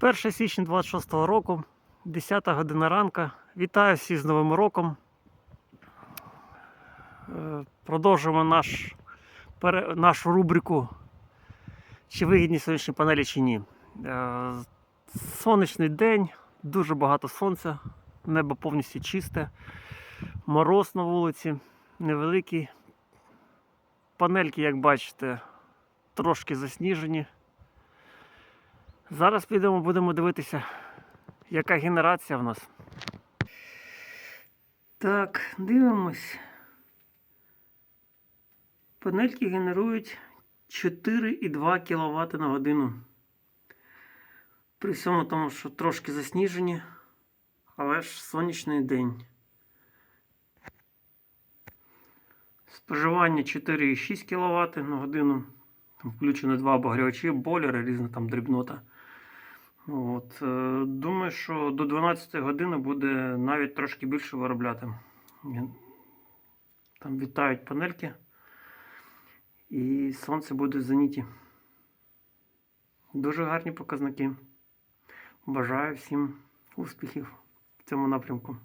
1 січня 26 року, 10 година ранка. Вітаю всіх з Новим роком. Е, Продовжуємо наш, нашу рубрику Чи вигідні сонячні панелі чи ні. Е, Сонячний день, дуже багато сонця, небо повністю чисте, мороз на вулиці, невеликий. Панельки, як бачите, трошки засніжені. Зараз підемо, будемо дивитися, яка генерація в нас. Так, дивимось. Панельки генерують 4,2 кВт на годину. При всьому тому, що трошки засніжені, але ж сонячний день. Споживання 4,6 кВт на годину. Там включено два обогрівачі, бойлери, різна там дрібнота. От, е, думаю, що до 12 години буде навіть трошки більше виробляти. Там вітають панельки. І сонце буде в зеніті. Дуже гарні показники. Бажаю всім успіхів в цьому напрямку.